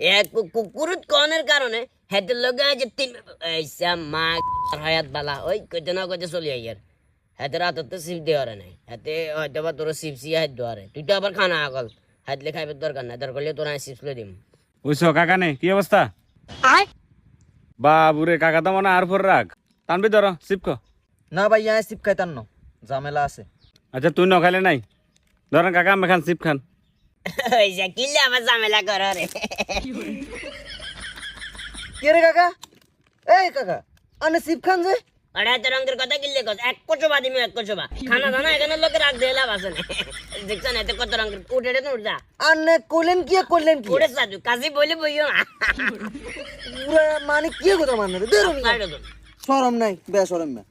এক কুকুরুত কনের কারণে হেতের লগে যে তিন এইসা মা হায়াত বালা ওই কইতে না কইতে চলি আইয়ার হেতের হাতত তো সিপ দেওয়ারে নাই। হেতে হয়তো বা তোর সিপ সিয়া হাত দেওয়ারে। তুই তো আবার খানা আগল। হাতলে খাইবার দরকার নাই। দরকার হলে তোর সিপস লে দিম। বুঝছ কাকা নে কি অবস্থা? বাবুরে কাকা তো মনে আর ফোর রাখ টানবি ধর শিবক না ভাই ইয়া সিপ খাইতাম না। ঝামেলা আছে। আচ্ছা তুই নখাইলে নাই। ধরেন কাকা আমি খান শিব খান। ওইসা কিনলে আবার ঝামেলা কর রে। কে রে কাকা? এই কাকা আনে সিপ খান যে। আরে এত রঙের কথা কিনলে কত এক কোচো বা দিমি এক কোচো বা খানা দানা এখানে লোকে রাখ দিয়ে লাভ আছে না। দেখছেন এতে কত রঙের উঠে রে উঠ যা। আনে কইলেন কি আর করলেন কি? উঠে সাজু কাজী বলে বইও না। মানে কি কথা মানে শরম নাই না।